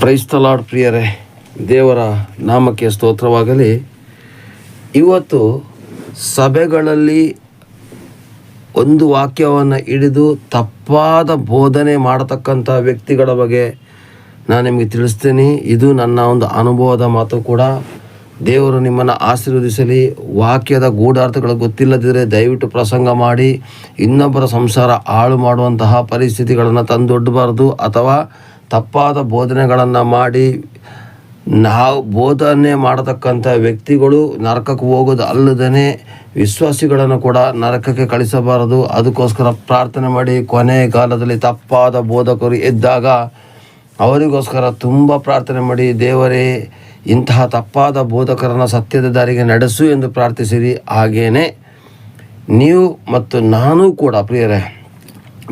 ಕ್ರೈಸ್ತಲಾಡ್ ಪ್ರಿಯರೇ. ದೇವರ ನಾಮಕ್ಕೆ ಸ್ತೋತ್ರವಾಗಲಿ. ಇವತ್ತು ಸಭೆಗಳಲ್ಲಿ ಒಂದು ವಾಕ್ಯವನ್ನು ಹಿಡಿದು ತಪ್ಪಾದ ಬೋಧನೆ ಮಾಡತಕ್ಕಂಥ ವ್ಯಕ್ತಿಗಳ ಬಗ್ಗೆ ನಾನು ನಿಮಗೆ ತಿಳಿಸ್ತೀನಿ. ಇದು ನನ್ನ ಒಂದು ಅನುಭವದ ಮಾತು ಕೂಡ. ದೇವರು ನಿಮ್ಮನ್ನು ಆಶೀರ್ವದಿಸಲಿ. ವಾಕ್ಯದ ಗೂಢಾರ್ಥಗಳು ಗೊತ್ತಿಲ್ಲದಿದ್ದರೆ ದಯವಿಟ್ಟು ಪ್ರಸಂಗ ಮಾಡಿ, ಇನ್ನೊಬ್ಬರ ಸಂಸಾರ ಹಾಳು ಮಾಡುವಂತಹ ಪರಿಸ್ಥಿತಿಗಳನ್ನು ತಂದೊಡ್ಡಬಾರ್ದು. ಅಥವಾ ತಪ್ಪಾದ ಬೋಧನೆಗಳನ್ನು ಮಾಡಿ, ನಾವು ಬೋಧನೆ ಮಾಡತಕ್ಕಂಥ ವ್ಯಕ್ತಿಗಳು ನರಕಕ್ಕೆ ಹೋಗೋದು ಅಲ್ಲದೇ ವಿಶ್ವಾಸಿಗಳನ್ನು ಕೂಡ ನರಕಕ್ಕೆ ಕಳಿಸಬಾರದು. ಅದಕ್ಕೋಸ್ಕರ ಪ್ರಾರ್ಥನೆ ಮಾಡಿ, ಕೊನೆ ಕಾಲದಲ್ಲಿ ತಪ್ಪಾದ ಬೋಧಕರು ಎದ್ದಾಗ ಅವರಿಗೋಸ್ಕರ ತುಂಬ ಪ್ರಾರ್ಥನೆ ಮಾಡಿ, ದೇವರೇ ಇಂತಹ ತಪ್ಪಾದ ಬೋಧಕರನ್ನು ಸತ್ಯದ ದಾರಿಗೆ ನಡೆಸು ಎಂದು ಪ್ರಾರ್ಥಿಸಿರಿ. ಹಾಗೇನೆ ನೀವು ಮತ್ತು ನಾನು ಕೂಡ ಪ್ರಿಯರೇ,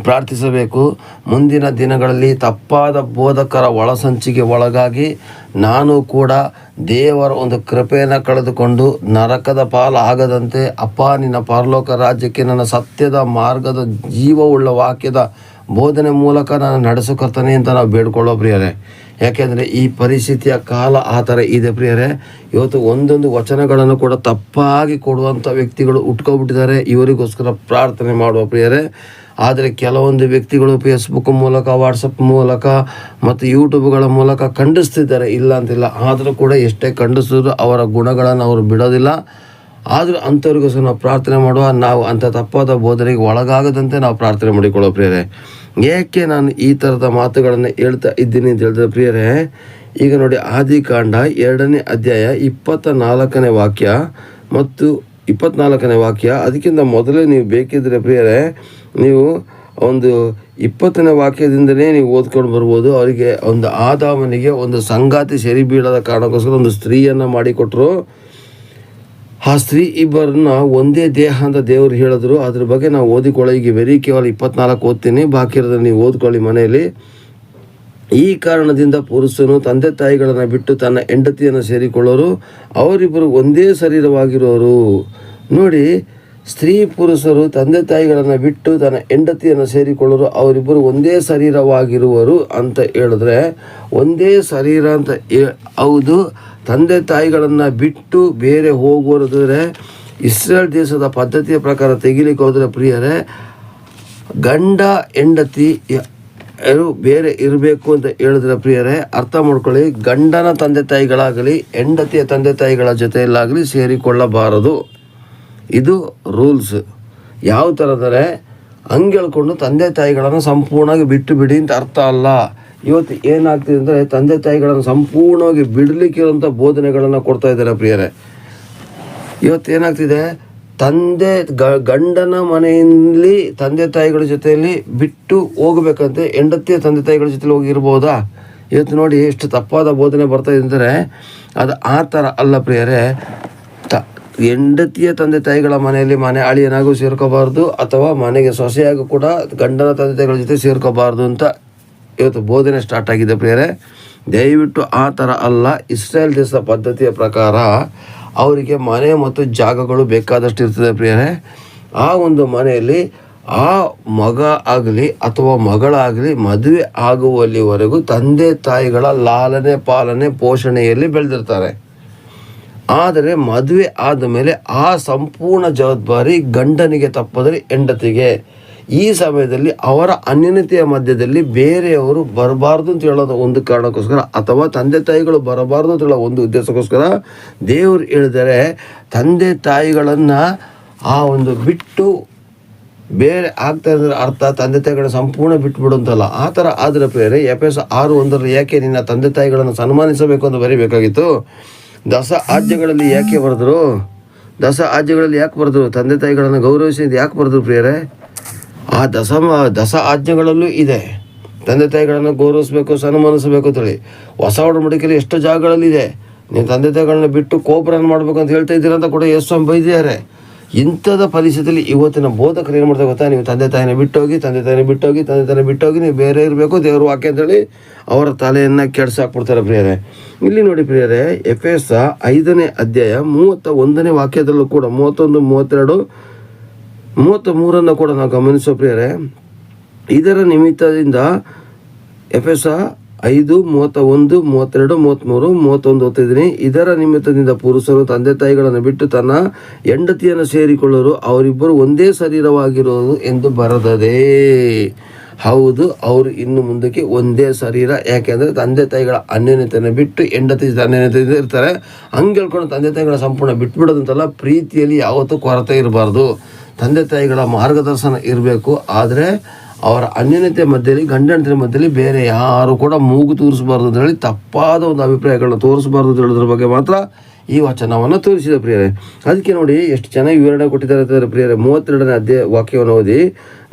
ಪ್ರಾರ್ಥಿಸಬೇಕು. ಮುಂದಿನ ದಿನಗಳಲ್ಲಿ ತಪ್ಪಾದ ಬೋಧಕರ ಒಳಸಂಚಿಗೆ ಒಳಗಾಗಿ ನಾನು ಕೂಡ ದೇವರ ಒಂದು ಕೃಪೆಯನ್ನು ಕಳೆದುಕೊಂಡು ನರಕದ ಪಾಲು ಆಗದಂತೆ ಅಪ್ಪ, ನಿನ್ನ ಪರಲೋಕ ರಾಜ್ಯಕ್ಕೆ ನನ್ನ ಸತ್ಯದ ಮಾರ್ಗದ ಜೀವವುಳ್ಳ ವಾಕ್ಯದ ಬೋಧನೆ ಮೂಲಕ ನಾನು ನಡೆಸೋಕರ್ತಾನೆ ಅಂತ ನಾವು ಬೇಡ್ಕೊಳ್ಳೋ ಪ್ರಿಯರೇ. ಯಾಕೆಂದರೆ ಈ ಪರಿಸ್ಥಿತಿಯ ಕಾಲ ಆ ಥರ ಇದೆ ಪ್ರಿಯರೇ. ಇವತ್ತು ಒಂದೊಂದು ವಚನಗಳನ್ನು ಕೂಡ ತಪ್ಪಾಗಿ ಕೊಡುವಂಥ ವ್ಯಕ್ತಿಗಳು ಉಟ್ಕೊಬಿಟ್ಟಿದ್ದಾರೆ. ಇವರಿಗೋಸ್ಕರ ಪ್ರಾರ್ಥನೆ ಮಾಡುವ ಪ್ರಿಯರೇ. ಆದರೆ ಕೆಲವೊಂದು ವ್ಯಕ್ತಿಗಳು ಫೇಸ್ಬುಕ್ ಮೂಲಕ ವಾಟ್ಸಪ್ ಮೂಲಕ ಮತ್ತು ಯೂಟ್ಯೂಬ್ಗಳ ಮೂಲಕ ಖಂಡಿಸ್ತಿದ್ದಾರೆ. ಇಲ್ಲ ಅಂತಿಲ್ಲ. ಆದರೂ ಕೂಡ ಎಷ್ಟೇ ಖಂಡಿಸಿದ್ರು ಅವರ ಗುಣಗಳನ್ನು ಅವರು ಬಿಡೋದಿಲ್ಲ. ಆದರೂ ಅಂಥವ್ರಿಗೋಸ್ಕರ ನಾವು ಪ್ರಾರ್ಥನೆ ಮಾಡುವ, ನಾವು ಅಂಥ ತಪ್ಪಾದ ಬೋಧನೆಗೆ ಒಳಗಾಗದಂತೆ ನಾವು ಪ್ರಾರ್ಥನೆ ಮಾಡಿಕೊಳ್ಳೋ ಪ್ರಿಯರೇ. ಏಕೆ ನಾನು ಈ ಥರದ ಮಾತುಗಳನ್ನು ಹೇಳ್ತಾ ಇದ್ದೀನಿ ಅಂತ ಹೇಳಿದ್ರೆ ಪ್ರಿಯರೇ, ಈಗ ನೋಡಿ ಆದಿಕಾಂಡ ಎರಡನೇ ಅಧ್ಯಾಯ ಇಪ್ಪತ್ತ ನಾಲ್ಕನೇ ವಾಕ್ಯ ಮತ್ತು ಇಪ್ಪತ್ನಾಲ್ಕನೇ ವಾಕ್ಯ. ಅದಕ್ಕಿಂತ ಮೊದಲೇ ನೀವು ಬೇಕಿದ್ದರೆ ಪ್ರಿಯರೇ, ನೀವು ಒಂದು ಇಪ್ಪತ್ತನೇ ವಾಕ್ಯದಿಂದಲೇ ನೀವು ಓದ್ಕೊಂಡು ಬರ್ಬೋದು. ಅವರಿಗೆ ಒಂದು ಆದಾಮನಿಗೆ ಒಂದು ಸಂಗಾತಿ ಸೆರಿ ಬೀಳದ ಕಾರಣಕ್ಕೋಸ್ಕರ ಒಂದು ಸ್ತ್ರೀಯನ್ನು ಮಾಡಿಕೊಟ್ರು. ಆ ಸ್ತ್ರೀ ಇಬ್ಬರನ್ನ ಒಂದೇ ದೇಹ ಅಂತ ದೇವರು ಹೇಳಿದ್ರು. ಅದ್ರ ಬಗ್ಗೆ ನಾವು ಓದಿಕೊಳ್ಳೋ. ಈಗ ವೆರಿ ಕೇವಲ ಇಪ್ಪತ್ನಾಲ್ಕು ಓದ್ತೀನಿ. ಬಾಕಿ ಇರೋದ್ರೆ ನೀವು ಓದ್ಕೊಳ್ಳಿ ಮನೆಯಲ್ಲಿ. ಈ ಕಾರಣದಿಂದ ಪುರುಷನು ತಂದೆ ತಾಯಿಗಳನ್ನು ಬಿಟ್ಟು ತನ್ನ ಹೆಂಡತಿಯನ್ನು ಸೇರಿಕೊಳ್ಳೋರು, ಅವರಿಬ್ಬರು ಒಂದೇ ಶರೀರವಾಗಿರೋರು. ನೋಡಿ, ಸ್ತ್ರೀ ಪುರುಷರು ತಂದೆ ತಾಯಿಗಳನ್ನು ಬಿಟ್ಟು ತನ್ನ ಹೆಂಡತಿಯನ್ನು ಸೇರಿಕೊಳ್ಳೋರು, ಅವರಿಬ್ಬರು ಒಂದೇ ಶರೀರವಾಗಿರುವರು ಅಂತ ಹೇಳಿದ್ರೆ, ಒಂದೇ ಶರೀರ ಅಂತ ಹೌದು. ತಂದೆ ತಾಯಿಗಳನ್ನು ಬಿಟ್ಟು ಬೇರೆ ಹೋಗೋದಾದ್ರೆ ಇಸ್ರೇಲ್ ದೇಶದ ಪದ್ಧತಿಯ ಪ್ರಕಾರ ತೆಗಿಲಿಕ್ಕೆ ಹೋದರೆ ಪ್ರಿಯರೇ, ಗಂಡ, ಹೆಂಡತಿ ಯಾರು ಬೇರೆ ಇರಬೇಕು ಅಂತ ಹೇಳಿದ್ರೆ ಪ್ರಿಯರೇ, ಅರ್ಥ ಮಾಡ್ಕೊಳ್ಳಿ, ಗಂಡನ ತಂದೆ ತಾಯಿಗಳಾಗಲಿ, ಹೆಂಡತಿಯ ತಂದೆ ತಾಯಿಗಳ ಜೊತೆಯಲ್ಲಾಗಲಿ ಸೇರಿಕೊಳ್ಳಬಾರದು. ಇದು ರೂಲ್ಸ್. ಯಾವ ಥರ ಅಂದರೆ ಹಂಗೆ ಹೇಳ್ಕೊಂಡು ತಂದೆ ತಾಯಿಗಳನ್ನು ಸಂಪೂರ್ಣವಾಗಿ ಬಿಟ್ಟು ಬಿಡಿ ಅಂತ ಅರ್ಥ ಅಲ್ಲ. ಇವತ್ತು ಏನಾಗ್ತಿದೆ ಅಂದರೆ ತಂದೆ ತಾಯಿಗಳನ್ನು ಸಂಪೂರ್ಣವಾಗಿ ಬಿಡಲಿಕ್ಕೆ ಇರುವಂಥ ಬೋಧನೆಗಳನ್ನು ಕೊಡ್ತಾ ಇದ್ದಾರೆ ಪ್ರಿಯರೇ. ಇವತ್ತು ಏನಾಗ್ತಿದೆ? ತಂದೆ ಗ- ಗಂಡನ ಮನೆಯಲ್ಲಿ ತಂದೆ ತಾಯಿಗಳ ಜೊತೆಯಲ್ಲಿ ಬಿಟ್ಟು ಹೋಗಬೇಕಂತೆ ಹೆಂಡತಿಯ ತಂದೆ ತಾಯಿಗಳ ಜೊತೆಲಿ ಹೋಗಿರ್ಬೋದಾ ಇವತ್ತು ನೋಡಿ ಎಷ್ಟು ತಪ್ಪಾದ ಬೋಧನೆ ಬರ್ತಾ ಅಂದರೆ ಅದು ಆ ಥರ ಅಲ್ಲ ಪ್ರಿಯರೇ. ತ, ಹೆಂಡತಿಯ ತಂದೆ ತಾಯಿಗಳ ಮನೆಯಲ್ಲಿ ಮನೆ ಅಳಿಯನಾಗೂ ಸೇರ್ಕೋಬಾರ್ದು ಅಥವಾ ಮನೆಗೆ ಸೊಸೆಯಾಗೂ ಕೂಡ ಗಂಡನ ತಂದೆ ತಾಯಿಗಳ ಜೊತೆ ಸೇರ್ಕೋಬಾರ್ದು ಅಂತ ಇವತ್ತು ಬೋಧನೆ ಸ್ಟಾರ್ಟ್ ಆಗಿದೆ ಪ್ರಿಯರೇ. ದಯವಿಟ್ಟು ಆ ಥರ ಅಲ್ಲ, ಇಸ್ರೇಲ್ ದೇಶದ ಪದ್ಧತಿಯ ಪ್ರಕಾರ ಅವರಿಗೆ ಮನೆ ಮತ್ತು ಜಾಗಗಳು ಬೇಕಾದಷ್ಟು ಇರ್ತದೆ ಪ್ರಿಯರೇ. ಆ ಒಂದು ಮನೆಯಲ್ಲಿ ಆ ಮಗ ಆಗಲಿ ಅಥವಾ ಮಗಳಾಗಲಿ ಮದುವೆ ಆಗುವಲ್ಲಿವರೆಗೂ ತಂದೆ ತಾಯಿಗಳ ಲಾಲನೆ, ಪಾಲನೆ, ಪೋಷಣೆಯಲ್ಲಿ ಬೆಳೆದಿರ್ತಾರೆ. ಆದರೆ ಮದುವೆ ಆದ ಮೇಲೆ ಆ ಸಂಪೂರ್ಣ ಜವಾಬ್ದಾರಿ ಗಂಡನಿಗೆ ತಪ್ಪದರೆ ಹೆಂಡತಿಗೆ. ಈ ಸಮಯದಲ್ಲಿ ಅವರ ಅನ್ಯನತೆಯ ಮಧ್ಯದಲ್ಲಿ ಬೇರೆಯವರು ಬರಬಾರ್ದು ಅಂತ ಹೇಳೋದು ಒಂದು ಕಾರಣಕ್ಕೋಸ್ಕರ ಅಥವಾ ತಂದೆ ತಾಯಿಗಳು ಬರಬಾರ್ದು ಅಂತ ಹೇಳೋ ಒಂದು ಉದ್ದೇಶಕ್ಕೋಸ್ಕರ ದೇವರು ಹೇಳಿದರೆ ತಂದೆ ತಾಯಿಗಳನ್ನು ಆ ಒಂದು ಬಿಟ್ಟು ಬೇರೆ ಆಗ್ತಾ ಇದ್ರೆ ಅರ್ಥ ತಂದೆ ತಾಯಿಗಳನ್ನ ಸಂಪೂರ್ಣ ಬಿಟ್ಬಿಡು ಅಂತಲ್ಲ ಆ ಥರ ಆದರೆ ಬೇರೆ ಎಫ್ ಎಸ್ ಆರು ಒಂದರಲ್ಲಿ ಯಾಕೆ ನಿನ್ನ ತಂದೆ ತಾಯಿಗಳನ್ನು ಸನ್ಮಾನಿಸಬೇಕು ಅಂತ ಬರೀಬೇಕಾಗಿತ್ತು? ದಸ ಆಜ್ಯಗಳಲ್ಲಿ ಯಾಕೆ ಬರೆದ್ರು? ದಸ ಆಜ್ಯಗಳಲ್ಲಿ ಯಾಕೆ ಬರೆದ್ರು? ತಂದೆ ತಾಯಿಗಳನ್ನು ಗೌರವಿಸಿ ಯಾಕೆ ಬರೆದ್ರು ಪ್ರಿಯರೇ? ಆ ದಸ ದಸ ಆಜ್ಞೆಗಳಲ್ಲೂ ಇದೆ. ತಂದೆ ತಾಯಿಗಳನ್ನು ಗೌರವಿಸಬೇಕು, ಸನ್ಮಾನಿಸಬೇಕು ಅಂತೇಳಿ. ಹೊಸ ಒಡಂಬಡಿಕೆಯಲ್ಲಿ ಎಷ್ಟು ಜಾಗಗಳಲ್ಲಿದೆ. ನೀವು ತಂದೆ ತಾಯಿಗಳನ್ನ ಬಿಟ್ಟು ಕೋಪರನ್ನ ಮಾಡಬೇಕು ಅಂತ ಹೇಳ್ತಾ ಇದ್ದೀರಾ ಅಂತ ಕೂಡ ಎಷ್ಟು ಬೈದಿದ್ದಾರೆ. ಇಂಥದ ಪರಿಸ್ಥಿತಿಯಲ್ಲಿ ಇವತ್ತಿನ ಬೋಧಕರು ಏನು ಮಾಡ್ತಾರೆ ಗೊತ್ತಾ? ನೀವು ತಂದೆ ತಾಯಿನ ಬಿಟ್ಟೋಗಿ, ತಂದೆ ತಾಯಿನ ಬಿಟ್ಟೋಗಿ, ತಂದೆ ತಾಯಿನ ಬಿಟ್ಟೋಗಿ, ನೀವು ಬೇರೆ ಇರಬೇಕು, ದೇವರು ವಾಕ್ಯ ಅಂತೇಳಿ ಅವರ ತಲೆಯನ್ನು ಕೆಡ್ಸಾಕ್ಬಿಡ್ತಾರೆ ಪ್ರಿಯರೇ. ಇಲ್ಲಿ ನೋಡಿ ಪ್ರಿಯರೇ ಎಫ್ ಎಸ್ ಐದನೇ ಅಧ್ಯಾಯ ಮೂವತ್ತ ಒಂದನೇ ವಾಕ್ಯದಲ್ಲೂ ಕೂಡ, ಮೂವತ್ತೊಂದು, ಮೂವತ್ತೆರಡು ಮೂವತ್ತ ಮೂರನ್ನು ಕೂಡ ನಾವು ಗಮನಿಸೋ ಪ್ರಿಯರೇ, ಇದರ ನಿಮಿತ್ತದಿಂದ ಎಫೆಸ ಐದು ಮೂವತ್ತ ಒಂದು ಮೂವತ್ತೆರಡು, ಮೂವತ್ತ್ಮೂರು, ಮೂವತ್ತೊಂದು ಓದ್ತಿದ್ದೀನಿ ಇದರ ನಿಮಿತ್ತದಿಂದ ಪುರುಷರು, ತಂದೆ ತಾಯಿಗಳನ್ನು ಬಿಟ್ಟು ತನ್ನ ಹೆಂಡತಿಯನ್ನು ಸೇರಿಕೊಳ್ಳರು, ಅವರಿಬ್ಬರು ಒಂದೇ ಶರೀರವಾಗಿರೋದು ಎಂದು ಬರದದೆ. ಹೌದು, ಅವರು ಇನ್ನು ಮುಂದಕ್ಕೆ ಒಂದೇ ಶರೀರ. ಯಾಕೆಂದರೆ ತಂದೆ ತಾಯಿಗಳ ಅನ್ಯೋನ್ಯತೆಯನ್ನು ಬಿಟ್ಟು ಹೆಂಡತಿ ಅನ್ಯೋನ್ಯತೆಯಿಂದ ಇರ್ತಾರೆ. ಹಂಗೆ ಹೇಳ್ಕೊಂಡು ತಂದೆ ತಾಯಿಗಳ ಸಂಪೂರ್ಣ ಬಿಟ್ಬಿಡೋದಂತಲ್ಲ, ಪ್ರೀತಿಯಲ್ಲಿ ಯಾವತ್ತೂ ಕೊರತೆ ಇರಬಾರ್ದು. ತಂದೆ ತಾಯಿಗಳ ಮಾರ್ಗದರ್ಶನ ಇರಬೇಕು. ಆದರೆ ಅವರ ಅನ್ಯೋನ್ಯತೆ ಮಧ್ಯದಲ್ಲಿ ಗಂಡ ಹೆಂಡತಿಯ ಮಧ್ಯದಲ್ಲಿ ಬೇರೆ ಯಾರು ಕೂಡ ಮೂಗು ತೋರಿಸಬಾರ್ದು ಅಂತ ಹೇಳಿ ತಪ್ಪಾದ ಒಂದು ಅಭಿಪ್ರಾಯಗಳನ್ನ ತೋರಿಸಬಾರ್ದು ಅಂತ ಹೇಳೋದ್ರ ಬಗ್ಗೆ ಮಾತ್ರ ಈ ವಚನವನ್ನು ತೋರಿಸಿದ ಪ್ರಿಯರೇ. ಅದಕ್ಕೆ ನೋಡಿ, ಎಷ್ಟು ಚೆನ್ನಾಗಿ ವಿವರಣೆ ಕೊಟ್ಟಿದ್ದಾರೆ ಪ್ರಿಯರೇ, ಮೂವತ್ತೆರಡನೇ ಅಧ್ಯಾಯ ವಾಕ್ಯವನ್ನು ಓದಿ,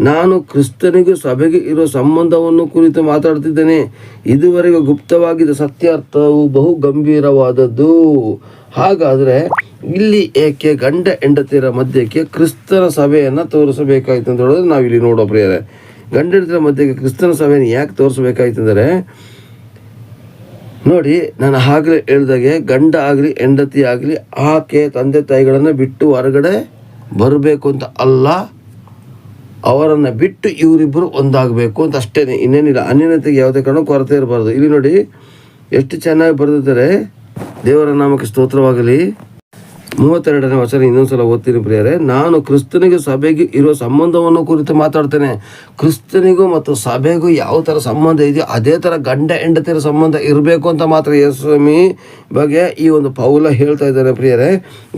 ನಾನು ಕ್ರಿಸ್ತನಿಗೂ ಸಭೆಗೆ ಇರೋ ಸಂಬಂಧವನ್ನು ಕುರಿತು ಮಾತಾಡ್ತಿದ್ದೇನೆ ಇದುವರೆಗೂ ಗುಪ್ತವಾಗಿದ್ದ ಸತ್ಯಾರ್ಥವು ಬಹು ಗಂಭೀರವಾದದ್ದು. ಹಾಗಾದರೆ ಇಲ್ಲಿ ಏಕೆ ಗಂಡ ಹೆಂಡತಿಯರ ಮಧ್ಯಕ್ಕೆ ಕ್ರಿಸ್ತನ ಸಭೆಯನ್ನು ತೋರಿಸಬೇಕಾಯ್ತು ಅಂತ ಹೇಳೋದು ನಾವು ಇಲ್ಲಿ ನೋಡೋ ಪ್ರಿಯರೇ. ಗಂಡ ಹೆಂಡತಿಯರ ಮಧ್ಯಕ್ಕೆ ಕ್ರಿಸ್ತನ ಸಭೆಯನ್ನು ಯಾಕೆ ತೋರಿಸಬೇಕಾಯ್ತು ಅಂದರೆ ನೋಡಿ, ನಾನು ಆಗಲೇ ಹೇಳ್ದಾಗೆ ಗಂಡ ಆಗಲಿ, ಹೆಂಡತಿ ಆಗಲಿ, ಆಕೆ, ತಂದೆ, ತಾಯಿಗಳನ್ನು ಬಿಟ್ಟು ಹೊರಗಡೆ ಬರಬೇಕು ಅಂತ ಅಲ್ಲ. ಅವರನ್ನು ಬಿಟ್ಟು ಇವರಿಬ್ಬರು ಒಂದಾಗಬೇಕು ಅಂತ ಅಷ್ಟೇ ಇನ್ನೇನಿಲ್ಲ. ಅನ್ಯನತೆಗೆ ಯಾವುದೇ ಕಾರಣ ಕೊರತೆ ಇರಬಾರ್ದು. ಇಲ್ಲಿ ನೋಡಿ, ಎಷ್ಟು ಚೆನ್ನಾಗಿ ಬರೆದಿದ್ದಾರೆ. ದೇವರ ನಾಮಕ್ಕೆ ಸ್ತೋತ್ರವಾಗಲಿ. ಮೂವತ್ತೆರಡನೇ ವಚನ ಇನ್ನೊಂದ್ಸಲ ಓದ್ತೀನಿ ಪ್ರಿಯರೇ. ನಾನು ಕ್ರಿಸ್ತನಿಗೆ ಸಭೆಗೆ ಇರೋ ಸಂಬಂಧವನ್ನು ಕುರಿತು ಮಾತಾಡ್ತೇನೆ. ಕ್ರಿಸ್ತನಿಗೂ ಮತ್ತು ಸಭೆಗೂ ಯಾವ ಥರ ಸಂಬಂಧ ಇದೆಯೋ ಅದೇ ಥರ ಗಂಡ ಹೆಂಡತಿರ ಸಂಬಂಧ ಇರಬೇಕು ಅಂತ ಮಾತ್ರ ಯೇಸ್ವಾಮಿ ಬಗ್ಗೆ ಈ ಒಂದು ಪೌಲ ಹೇಳ್ತಾ ಇದ್ದಾರೆ ಪ್ರಿಯರೇ.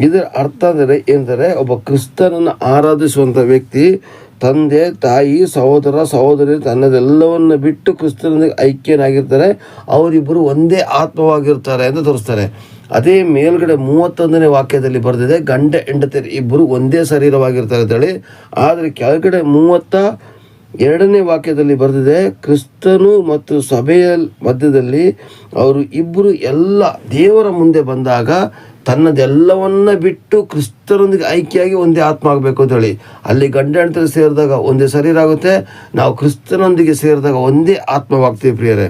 ಇದರ ಅರ್ಥ ಅಂದರೆ ಏನಂದರೆ ಒಬ್ಬ ಕ್ರಿಸ್ತನನ್ನು ಆರಾಧಿಸುವಂಥ ವ್ಯಕ್ತಿ ತಂದೆ, ತಾಯಿ, ಸಹೋದರ, ಸಹೋದರಿ ತನ್ನದೆಲ್ಲವನ್ನು ಬಿಟ್ಟು ಕ್ರಿಸ್ತನಿಗೆ ಐಕ್ಯನಾಗಿರ್ತಾರೆ. ಅವರಿಬ್ಬರು ಒಂದೇ ಆತ್ಮವಾಗಿರ್ತಾರೆ ಅಂತ ತೋರಿಸ್ತಾರೆ. ಅದೇ ಮೇಲ್ಗಡೆ ಮೂವತ್ತೊಂದನೇ ವಾಕ್ಯದಲ್ಲಿ ಬರೆದಿದೆ, ಗಂಡ ಹೆಂಡತಿ ಇಬ್ಬರು ಒಂದೇ ಶರೀರವಾಗಿರ್ತಾರೆ ಅಂತೇಳಿ ಆದರೆ ಕೆಳಗಡೆ ಮೂವತ್ತ ಎರಡನೇ ವಾಕ್ಯದಲ್ಲಿ ಬರೆದಿದೆ, ಕ್ರಿಸ್ತನು ಮತ್ತು ಸಭೆಯ ಮಧ್ಯದಲ್ಲಿ ಅವರು ಇಬ್ಬರು ಎಲ್ಲ ದೇವರ ಮುಂದೆ ಬಂದಾಗ ತನ್ನದೆಲ್ಲವನ್ನ ಬಿಟ್ಟು ಕ್ರಿಸ್ತರೊಂದಿಗೆ ಐಕ್ಯಾಗಿ ಒಂದೇ ಆತ್ಮ ಆಗಬೇಕು ಅಂತ ಹೇಳಿ. ಅಲ್ಲಿ ಗಂಡ ಹೆಂಡತಿ ಸೇರಿದಾಗ ಒಂದೇ ಶರೀರ ಆಗುತ್ತೆ, ನಾವು ಕ್ರಿಸ್ತನೊಂದಿಗೆ ಸೇರಿದಾಗ ಒಂದೇ ಆತ್ಮವಾಗ್ತೀವಿ ಪ್ರಿಯರೇ.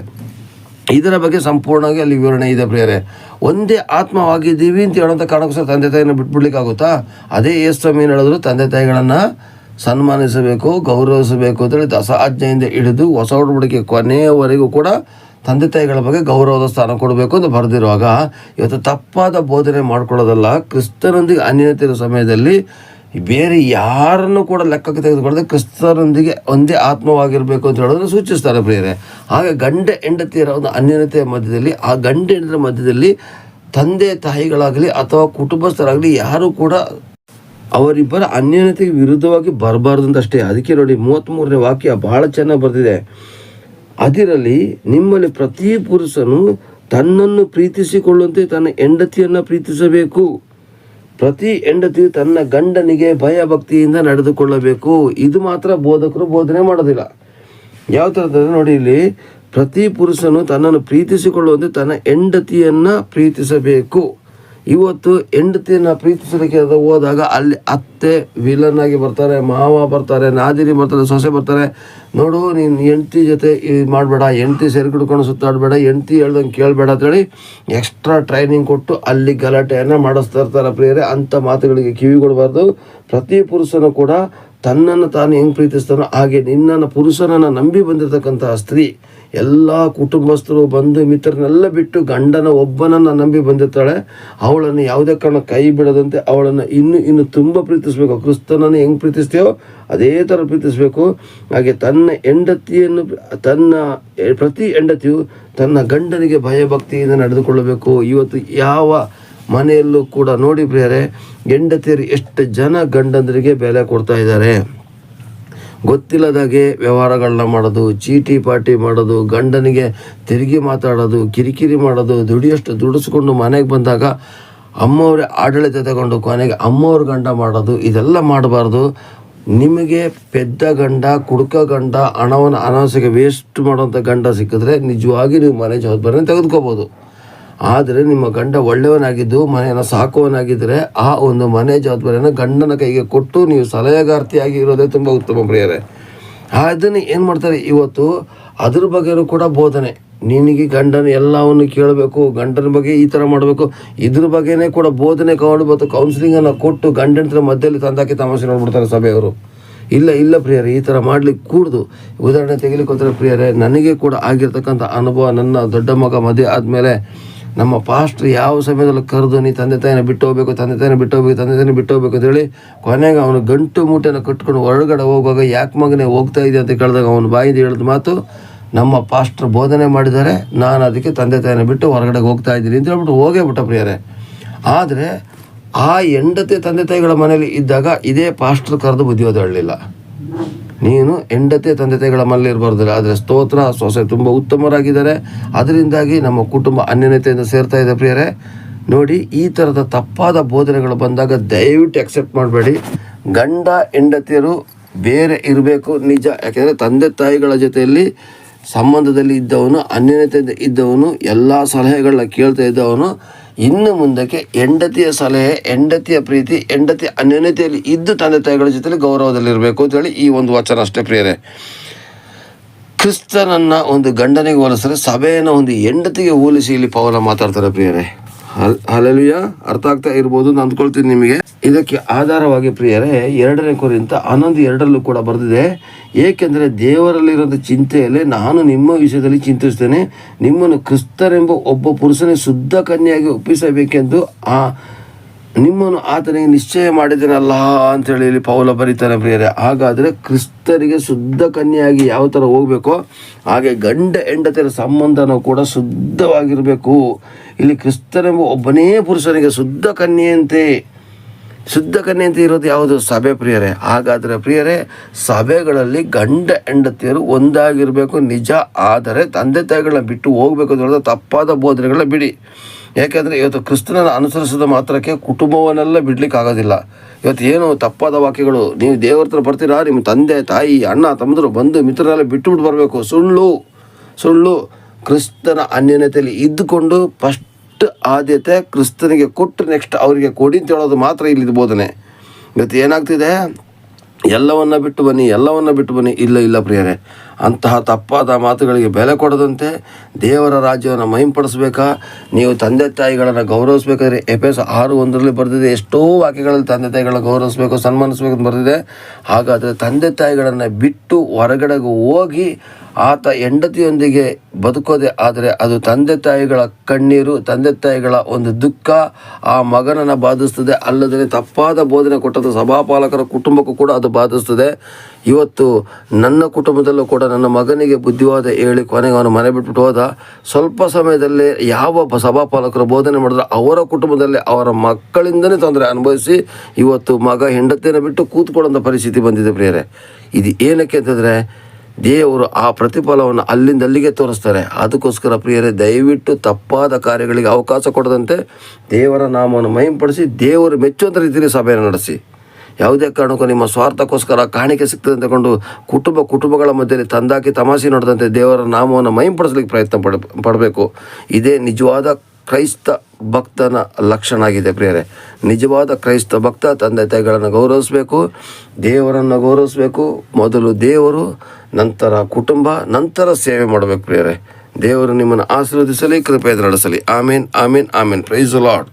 ಇದರ ಬಗ್ಗೆ ಸಂಪೂರ್ಣವಾಗಿ ಅಲ್ಲಿ ವಿವರಣೆ ಇದೆ ಪ್ರಿಯರೇ. ಒಂದೇ ಆತ್ಮವಾಗಿದ್ದೀವಿ ಅಂತ ಹೇಳೋಂಥ ಕಾರಣಕ್ಕೋಸ್ಕರ ತಂದೆ ತಾಯಿನ ಬಿಟ್ಬಿಡ್ಲಿಕ್ಕೆ ಆಗುತ್ತಾ ಅದೇ ಏಸ್ವಾಮಿ ಏನು ಹೇಳಿದ್ರು? ತಂದೆ ತಾಯಿಗಳನ್ನು ಸನ್ಮಾನಿಸಬೇಕು, ಗೌರವಿಸಬೇಕು ಅಂತೇಳಿ ದಸಾಜ್ಞೆಯಿಂದ ಹಿಡಿದು ಹೊಸ ಉಡುಬಡಿಕೆ ಕೊನೆಯವರೆಗೂ ಕೂಡ ತಂದೆ ತಾಯಿಗಳ ಬಗ್ಗೆ ಗೌರವದ ಸ್ಥಾನ ಕೊಡಬೇಕು ಅಂತ ಬರೆದಿರುವಾಗ ಇವತ್ತು ತಪ್ಪಾದ ಬೋಧನೆ ಮಾಡ್ಕೊಳ್ಳೋದಲ್ಲ, ಕ್ರಿಸ್ತನೊಂದಿಗೆ ಅನ್ಯತೆ ಇರೋ ಸಮಯದಲ್ಲಿ ಬೇರೆ ಯಾರನ್ನು ಕೂಡ ಲೆಕ್ಕಕ್ಕೆ ತೆಗೆದುಕೊಳ್ಳದೆ ಕ್ರಿಸ್ತರೊಂದಿಗೆ ಒಂದೇ ಆತ್ಮವಾಗಿರಬೇಕು ಅಂತ ಹೇಳೋದನ್ನು ಸೂಚಿಸ್ತಾರೆ ಪ್ರಿಯರೇ. ಹಾಗೆ ಗಂಡ ಹೆಂಡತಿಯರ ಒಂದು ಅನ್ಯನತೆಯ ಮಧ್ಯದಲ್ಲಿ, ಆ ಗಂಡ ಹೆಂಡರ ಮಧ್ಯದಲ್ಲಿ ತಂದೆ ತಾಯಿಗಳಾಗಲಿ ಅಥವಾ ಕುಟುಂಬಸ್ಥರಾಗಲಿ ಯಾರು ಕೂಡ ಅವರಿಬ್ಬರ ಅನ್ಯನತೆಗೆ ವಿರುದ್ಧವಾಗಿ ಬರಬಾರ್ದು ಅಂತ ಅಷ್ಟೇ. ಅದಕ್ಕೆ ನೋಡಿ ಮೂವತ್ತ್ಮೂರನೇ ವಾಕ್ಯ ಬಹಳ ಚೆನ್ನಾಗಿ ಬರೆದಿದೆ. ಅದಿರಲಿ ನಿಮ್ಮಲ್ಲಿ ಪ್ರತಿ ಪುರುಷನು ತನ್ನನ್ನು ಪ್ರೀತಿಸಿಕೊಳ್ಳುವಂತೆ ತನ್ನ ಹೆಂಡತಿಯನ್ನು ಪ್ರೀತಿಸಬೇಕು. ಪ್ರತಿ ಹೆಂಡತಿಯು ತನ್ನ ಗಂಡನಿಗೆ ಭಯ ಭಕ್ತಿಯಿಂದ ನಡೆದುಕೊಳ್ಳಬೇಕು. ಇದು ಮಾತ್ರ ಬೋಧಕರು ಬೋಧನೆ ಮಾಡೋದಿಲ್ಲ. ಯಾವ ಥರದ ನೋಡಿ ಇಲ್ಲಿ, ಪ್ರತಿ ಪುರುಷನು ತನ್ನನ್ನು ಪ್ರೀತಿಸಿಕೊಳ್ಳುವಂತೆ ತನ್ನ ಹೆಂಡತಿಯನ್ನು ಪ್ರೀತಿಸಬೇಕು. ಇವತ್ತು ಹೆಂಡತಿಯನ್ನು ಪ್ರೀತಿಸೋದಕ್ಕೆ ಹೋದಾಗ ಅಲ್ಲಿ ಅತ್ತೆ ವಿಲನ್ ಆಗಿ ಬರ್ತಾರೆ, ಮಾವ ಬರ್ತಾರೆ ನಾದಿರಿ ಬರ್ತಾರೆ, ಸೊಸೆ ಬರ್ತಾರೆ. ನೋಡು, ನೀನು ಹೆಂಡ್ತಿ ಜೊತೆ ಇದು ಮಾಡಬೇಡ, ಹೆಂಡ್ತಿ ಸೇರ್ಕಿಡ್ಕೊಂಡು ಸುತ್ತಾಡಬೇಡ, ಹೆಂಡ್ತಿ ಹೇಳ್ದಂಗೆ ಕೇಳಬೇಡ ಅಂತೇಳಿ ಎಕ್ಸ್ಟ್ರಾ ಟ್ರೈನಿಂಗ್ ಕೊಟ್ಟು ಅಲ್ಲಿ ಗಲಾಟೆಯನ್ನು ಮಾಡಿಸ್ತಾ ಇರ್ತಾರೆ ಪ್ರಿಯರೇ. ಅಂಥ ಮಾತುಗಳಿಗೆ ಕಿವಿ ಕೊಡಬಾರ್ದು. ಪ್ರತಿ ಪುರುಷನು ಕೂಡ ತನ್ನನ್ನು ತಾನು ಹೆಂಗೆ ಪ್ರೀತಿಸ್ತಾನೋ ಹಾಗೆ ನಿನ್ನನ್ನು ಪುರುಷನನ್ನು ನಂಬಿ ಬಂದಿರತಕ್ಕಂತಹ ಸ್ತ್ರೀ ಎಲ್ಲ ಕುಟುಂಬಸ್ಥರು, ಬಂಧು ಮಿತ್ರನೆಲ್ಲ ಬಿಟ್ಟು ಗಂಡನ ಒಬ್ಬನನ್ನು ನಂಬಿ ಬಂದಿರ್ತಾಳೆ. ಅವಳನ್ನು ಯಾವುದೇ ಕಾರಣ ಕೈ ಬಿಡದಂತೆ ಅವಳನ್ನು ಇನ್ನು ಇನ್ನು ತುಂಬ ಪ್ರೀತಿಸಬೇಕು. ಕ್ರಿಸ್ತನನ್ನು ಹೆಂಗೆ ಪ್ರೀತಿಸ್ತೀವೋ ಅದೇ ಥರ ಪ್ರೀತಿಸಬೇಕು. ಹಾಗೆ ತನ್ನ ಹೆಂಡತಿಯನ್ನು, ತನ್ನ ಪ್ರತಿ ಹೆಂಡತಿಯು ತನ್ನ ಗಂಡನಿಗೆ ಭಯಭಕ್ತಿಯಿಂದ ನಡೆದುಕೊಳ್ಳಬೇಕು. ಇವತ್ತು ಯಾವ ಮನೆಯಲ್ಲೂ ಕೂಡ ನೋಡಿ ಪ್ರಿಯರೇ, ಹೆಂಡತಿಯರು ಎಷ್ಟು ಜನ ಗಂಡಂದರಿಗೆ ಬೆಲೆ ಕೊಡ್ತಾ ಇದ್ದಾರೆ. ಗೊತ್ತಿಲ್ಲದಾಗೆ ವ್ಯವಹಾರಗಳನ್ನ ಮಾಡೋದು, ಚೀಟಿ ಪಾಟಿ ಮಾಡೋದು, ಗಂಡನಿಗೆ ತಿರುಗಿ ಮಾತಾಡೋದು, ಕಿರಿಕಿರಿ ಮಾಡೋದು, ದುಡಿಯಷ್ಟು ದುಡಿಸ್ಕೊಂಡು ಮನೆಗೆ ಬಂದಾಗ ಅಮ್ಮವರೇ ಆಡಳಿತ ತಗೊಂಡು ಕೊನೆಗೆ ಅಮ್ಮವ್ರ ಗಂಡ ಮಾಡೋದು, ಇದೆಲ್ಲ ಮಾಡಬಾರ್ದು. ನಿಮಗೆ ಪೆದ್ದ ಗಂಡ, ಕುಡುಕ ಗಂಡ, ಹಣವನ್ನು ಅನಾವಶ್ಯಕ ವೇಸ್ಟ್ ಮಾಡುವಂಥ ಗಂಡ ಸಿಕ್ಕಿದ್ರೆ ನಿಜವಾಗಿ ನೀವು ಮನೆ ಜವಾಬ್ದಾರಿನ ತೆಗೆದುಕೋಬೋದು. ಆದರೆ ನಿಮ್ಮ ಗಂಡ ಒಳ್ಳೆಯವನಾಗಿದ್ದು, ಮನೆಯನ್ನು ಸಾಕುವನಾಗಿದ್ದರೆ ಆ ಒಂದು ಮನೆ ಜವಾಬ್ದಾರಿಯನ್ನು ಗಂಡನ ಕೈಗೆ ಕೊಟ್ಟು ನೀವು ಸಲಹೆಗಾರ್ತಿಯಾಗಿ ಇರೋದೇ ತುಂಬ ಉತ್ತಮ ಪ್ರಿಯರೇ. ಅದನ್ನು ಏನು ಮಾಡ್ತಾರೆ, ಇವತ್ತು ಅದ್ರ ಬಗ್ಗೆನೂ ಕೂಡ ಬೋಧನೆ. ನಿನಗೆ ಗಂಡನ ಎಲ್ಲವನ್ನು ಕೇಳಬೇಕು, ಗಂಡನ ಬಗ್ಗೆ ಈ ಥರ ಮಾಡಬೇಕು. ಇದ್ರ ಬಗ್ಗೆನೇ ಕೂಡ ಬೋಧನೆ ಮತ್ತು ಕೌನ್ಸಿಲಿಂಗನ್ನು ಕೊಟ್ಟು ಗಂಡನ ಮಧ್ಯದಲ್ಲಿ ತಂದಾಕಿ ತಮಾಷೆ ನೋಡ್ಬಿಡ್ತಾರೆ ಸಭೆಯವರು. ಇಲ್ಲ ಇಲ್ಲ ಪ್ರಿಯರೇ, ಈ ಥರ ಮಾಡ್ಲಿಕ್ಕೆ ಕೂಡ್ದು. ಉದಾಹರಣೆ ತೆಗಿಲಿಕ್ಕೆ ಪ್ರಿಯರೇ, ನನಗೆ ಕೂಡ ಆಗಿರ್ತಕ್ಕಂಥ ಅನುಭವ ನನ್ನ ದೊಡ್ಡ ಮಗ ಮದುವೆ ಆದಮೇಲೆ ನಮ್ಮ ಪಾಸ್ಟ್ ಯಾವ ಸಮಯದಲ್ಲಿ ಕರೆದು, ನೀ ತಂದೆ ತಾಯಿನ ಬಿಟ್ಟು ಹೋಗ್ಬೇಕು, ತಂದೆ ತಾಯಿನ ಬಿಟ್ಟು ಹೋಗ್ಬೇಕು, ತಂದೆ ತಾಯಿನ ಬಿಟ್ಟು ಹೋಗ್ಬೇಕು ಅಂತೇಳಿ ಕೊನೆಗೆ ಅವನು ಗಂಟು ಮೂಟೆನ ಕಟ್ಕೊಂಡು ಹೊರಗಡೆ ಹೋಗುವಾಗ ಯಾಕೆ ಮಗನೇ ಹೋಗ್ತಾ ಇದೆ ಅಂತ ಕೇಳಿದಾಗ ಅವನು ಬಾಯಿಂದ ಹೇಳಿದ ಮಾತು, ನಮ್ಮ ಪಾಸ್ಟ್ರ್ ಬೋಧನೆ ಮಾಡಿದ್ದಾರೆ, ನಾನು ಅದಕ್ಕೆ ತಂದೆ ತಾಯಿನ ಬಿಟ್ಟು ಹೊರಗಡೆ ಹೋಗ್ತಾ ಇದ್ದೀನಿ ಅಂತ ಹೇಳ್ಬಿಟ್ಟು ಹೋಗೇ ಬಿಟ್ಟ ಪ್ರಿಯರೇ. ಆದರೆ ಆ ಹೆಂಡತಿ ತಂದೆ ತಾಯಿಗಳ ಮನೆಯಲ್ಲಿ ಇದ್ದಾಗ ಇದೇ ಪಾಸ್ಟ್ರ್ ಕರೆದು ಬುದ್ಧಿವಾದ ಹೇಳಲಿಲ್ಲ ನೀನು ಹೆಂಡತಿ ತಂದೆ ತಾಯಿಗಳ ಮನೇಲಿ ಇರಬಾರ್ದಿಲ್ಲ, ಆದರೆ ಸ್ತೋತ್ರ, ಸೊಸೆ ತುಂಬ ಉತ್ತಮರಾಗಿದ್ದಾರೆ. ಅದರಿಂದಾಗಿ ನಮ್ಮ ಕುಟುಂಬ ಅನ್ಯನತೆಯಿಂದ ಸೇರ್ತಾ ಇದೆ ಪ್ರಿಯರೇ. ನೋಡಿ, ಈ ಥರದ ತಪ್ಪಾದ ಬೋಧನೆಗಳು ಬಂದಾಗ ದಯವಿಟ್ಟು ಎಕ್ಸೆಪ್ಟ್ ಮಾಡಬೇಡಿ. ಗಂಡ ಹೆಂಡತಿಯರು ಬೇರೆ ಇರಬೇಕು, ನಿಜ. ಯಾಕೆಂದರೆ ತಂದೆ ತಾಯಿಗಳ ಜೊತೆಯಲ್ಲಿ ಸಂಬಂಧದಲ್ಲಿ ಇದ್ದವನು ಅನ್ಯನತೆಯಿಂದ ಇದ್ದವನು, ಎಲ್ಲ ಸಲಹೆಗಳನ್ನ ಕೇಳ್ತಾ ಇದ್ದವನು ಇನ್ನು ಮುಂದಕ್ಕೆ ಹೆಂಡತಿಯ ಸಲಹೆ, ಹೆಂಡತಿಯ ಪ್ರೀತಿ, ಹೆಂಡತಿ ಅನ್ಯೋನ್ಯತೆಯಲ್ಲಿ ಇದ್ದು ತಂದೆ ತಾಯಿಗಳ ಜೊತೆಲಿ ಗೌರವದಲ್ಲಿರಬೇಕು ಅಂತೇಳಿ ಈ ಒಂದು ವಚನ ಅಷ್ಟೇ ಪ್ರಿಯರೇ. ಕ್ರಿಸ್ತನನ್ನ ಒಂದು ಗಂಡನಿಗೆ ಹೋಲಿಸಿದ್ರೆ ಸಭೆಯನ್ನು ಒಂದು ಹೆಂಡತಿಗೆ ಹೋಲಿಸಿ ಇಲ್ಲಿ ಪೌಲ ಮಾತಾಡ್ತಾರೆ ಪ್ರಿಯರೇ. ಅಲ್ಲಲಿಯ ಅರ್ಥ ಆಗ್ತಾ ಇರ್ಬೋದು ಅಂದ್ಕೊಳ್ತೀನಿ ನಿಮಗೆ. ಇದಕ್ಕೆ ಆಧಾರವಾಗಿ ಪ್ರಿಯರೇ, ಎರಡನೇ ಕುರಿತ ಹನ್ನೊಂದು ಎರಡರಲ್ಲೂ ಕೂಡ ಬರೆದಿದೆ, ಏಕೆಂದರೆ ದೇವರಲ್ಲಿರೋದ ಚಿಂತೆಯಲ್ಲೇ ನಾನು ನಿಮ್ಮ ವಿಷಯದಲ್ಲಿ ಚಿಂತಿಸ್ತೇನೆ ನಿಮ್ಮನ್ನು ಕ್ರಿಸ್ತರೆಂಬ ಒಬ್ಬ ಪುರುಷನೇ ಶುದ್ಧ ಕನ್ಯಾಗಿ ಒಪ್ಪಿಸಬೇಕೆಂದು ಆ, ನಿಮ್ಮನ್ನು ಆತನಿಗೆ ನಿಶ್ಚಯ ಮಾಡಿದನಲ್ಲ ಅಂತೇಳಿ ಇಲ್ಲಿ ಪೌಲ ಬರೀತಾನೆ ಪ್ರಿಯರೇ. ಹಾಗಾದರೆ ಕ್ರಿಸ್ತರಿಗೆ ಶುದ್ಧ ಕನ್ಯೆಯಾಗಿ ಯಾವ ಥರ ಹೋಗಬೇಕೋ, ಹಾಗೆ ಗಂಡ ಹೆಂಡತಿಯರ ಸಂಬಂಧನೂ ಕೂಡ ಶುದ್ಧವಾಗಿರಬೇಕು. ಇಲ್ಲಿ ಕ್ರಿಸ್ತನೆಂಬ ಒಬ್ಬನೇ ಪುರುಷನಿಗೆ ಶುದ್ಧ ಕನ್ಯೆಯಂತೆ. ಶುದ್ಧ ಕನ್ಯೆಯಂತೆ ಇರೋದು ಯಾವುದು? ಸಭೆ ಪ್ರಿಯರೇ. ಹಾಗಾದರೆ ಪ್ರಿಯರೇ, ಸಭೆಗಳಲ್ಲಿ ಗಂಡ ಹೆಂಡತಿಯರು ಒಂದಾಗಿರಬೇಕು, ನಿಜ. ಆದರೆ ತಂದೆ ತಾಯಿಗಳನ್ನ ಬಿಟ್ಟು ಹೋಗಬೇಕು ಅಂತ ತಪ್ಪಾದ ಬೋಧನೆಗಳನ್ನ ಬಿಡಿ. ಯಾಕೆಂದರೆ ಇವತ್ತು ಕ್ರಿಸ್ತನನ್ನು ಅನುಸರಿಸಿದ ಮಾತ್ರಕ್ಕೆ ಕುಟುಂಬವನ್ನೆಲ್ಲ ಬಿಡ್ಲಿಕ್ಕೆ ಆಗೋದಿಲ್ಲ ಇವತ್ತು ಏನು ತಪ್ಪಾದ ವಾಕ್ಯಗಳು? ನೀವು ದೇವರತ್ರ ಬರ್ತೀರಾ? ನಿಮ್ಮ ತಂದೆ, ತಾಯಿ, ಅಣ್ಣ, ತಮ್ಮದರು ಬಂಧು ಮಿತ್ರರೆಲ್ಲ ಬಿಟ್ಟು ಬಿಟ್ಟು ಬರಬೇಕು. ಸುಳ್ಳು. ಸುಳ್ಳು. ಕ್ರಿಸ್ತನ ಅನ್ಯನತೆಯಲ್ಲಿ ಇದ್ದುಕೊಂಡು ಫಸ್ಟ್ ಆದ್ಯತೆ ಕ್ರಿಸ್ತನಿಗೆ ಕೊಟ್ಟು ನೆಕ್ಸ್ಟ್ ಅವರಿಗೆ ಕೊಡಿ ಅಂತ ಹೇಳೋದು ಮಾತ್ರ ಇಲ್ಲಿ ಬೋಧನೆ. ಇವತ್ತು ಏನಾಗ್ತಿದೆ? ಎಲ್ಲವನ್ನು ಬಿಟ್ಟು ಬನ್ನಿ, ಎಲ್ಲವನ್ನು ಬಿಟ್ಟು ಬನ್ನಿ. ಇಲ್ಲ ಇಲ್ಲ ಪ್ರಿಯರೇ. ಅಂತಹ ತಪ್ಪಾದ ಮಾತುಗಳಿಗೆ ಬೆಲೆ ಕೊಡದಂತೆ ದೇವರ ರಾಜ್ಯವನ್ನು ಮಹಿಂಪಡಿಸ್ಬೇಕಾ? ನೀವು ತಂದೆ ತಾಯಿಗಳನ್ನು ಗೌರವಿಸ್ಬೇಕಾದ್ರೆ ಎಸ್ ಆರು ಒಂದರಲ್ಲಿ ಬರೆದಿದೆ, ಎಷ್ಟೋ ವಾಕ್ಯಗಳಲ್ಲಿ ತಂದೆ ತಾಯಿಗಳನ್ನ ಗೌರವಿಸ್ಬೇಕು, ಸನ್ಮಾನಿಸ್ಬೇಕು ಅಂತ ಬರೆದಿದೆ. ಹಾಗಾದರೆ ತಂದೆ ತಾಯಿಗಳನ್ನು ಬಿಟ್ಟು ಹೊರಗಡೆಗೆ ಹೋಗಿ ಆತ ಹೆಂಡತಿಯೊಂದಿಗೆ ಬದುಕೋದೆ ಆದರೆ ಅದು ತಂದೆ ತಾಯಿಗಳ ಕಣ್ಣೀರು, ತಂದೆ ತಾಯಿಗಳ ಒಂದು ದುಃಖ, ಆ ಮಗನನ್ನು ಬಾಧಿಸ್ತದೆ ಅಲ್ಲದೆ ತಪ್ಪಾದ ಬೋಧನೆ ಕೊಟ್ಟದ್ದು ಸಭಾಪಾಲಕರ ಕುಟುಂಬಕ್ಕೂ ಕೂಡ ಅದು ಬಾಧಿಸ್ತದೆ. ಇವತ್ತು ನನ್ನ ಕುಟುಂಬದಲ್ಲೂ ಕೂಡ ನನ್ನ ಮಗನಿಗೆ ಬುದ್ಧಿವಾದ ಹೇಳಿ ಕೊನೆಗೆ ಅವನು ಮನೆ ಬಿಟ್ಬಿಟ್ಟು ಹೋದ. ಸ್ವಲ್ಪ ಸಮಯದಲ್ಲೇ ಯಾವ ಸಭಾಪಾಲಕರು ಬೋಧನೆ ಮಾಡಿದ್ರೆ ಅವರ ಕುಟುಂಬದಲ್ಲಿ ಅವರ ಮಕ್ಕಳಿಂದನೇ ತೊಂದರೆ ಅನುಭವಿಸಿ ಇವತ್ತು ಮಗ ಹೆಂಡತಿಯನ್ನು ಬಿಟ್ಟು ಕೂತ್ಕೊಳ್ಳೋಂಥ ಪರಿಸ್ಥಿತಿ ಬಂದಿದೆ ಪ್ರಿಯರೇ. ಇದು ಏನಕ್ಕೆ ಅಂತಂದರೆ ದೇವರು ಆ ಪ್ರತಿಫಲವನ್ನು ಅಲ್ಲಿಂದ ಅಲ್ಲಿಗೆ ತೋರಿಸ್ತಾರೆ. ಅದಕ್ಕೋಸ್ಕರ ಪ್ರಿಯರೇ, ದಯವಿಟ್ಟು ತಪ್ಪಾದ ಕಾರ್ಯಗಳಿಗೆ ಅವಕಾಶ ಕೊಡದಂತೆ ದೇವರ ನಾಮವನ್ನು ಮಹಿಂಪಡಿಸಿ ದೇವರು ಮೆಚ್ಚುವಂಥ ರೀತಿಯಲ್ಲಿ ಸಭೆಯನ್ನು ನಡೆಸಿ. ಯಾವುದೇ ಕಾರಣಕ್ಕೂ ನಿಮ್ಮ ಸ್ವಾರ್ಥಕ್ಕೋಸ್ಕರ ಕಾಣಿಕೆ ಸಿಗ್ತದೆ ಅಂತಕೊಂಡು ಕುಟುಂಬ ಕುಟುಂಬಗಳ ಮಧ್ಯದಲ್ಲಿ ತಂದಾಕಿ ತಮಾಷೆ ನೋಡಿದಂತೆ ದೇವರ ನಾಮವನ್ನು ಮೈಂಪಡಿಸ್ಲಿಕ್ಕೆ ಪ್ರಯತ್ನ ಪಡ, ಪಡಬೇಕು. ಇದೇ ನಿಜವಾದ ಕ್ರೈಸ್ತ ಭಕ್ತನ ಲಕ್ಷಣ ಆಗಿದೆ ಪ್ರಿಯರೇ. ನಿಜವಾದ ಕ್ರೈಸ್ತ ಭಕ್ತ ತಂದೆ ತಾಯಿಗಳನ್ನು ಗೌರವಿಸಬೇಕು, ದೇವರನ್ನು ಗೌರವಿಸಬೇಕು. ಮೊದಲು ದೇವರು, ನಂತರ ಕುಟುಂಬ, ನಂತರ ಸೇವೆ ಮಾಡಬೇಕು ಪ್ರಿಯರೇ. ದೇವರು ನಿಮ್ಮನ್ನು ಆಶೀರ್ವದಿಸಲಿ ಕೃಪೆ ನಡೆಸಲಿ. ಆಮೇನ್ ಆಮೇನ್ ಆಮೇನ್. Price lord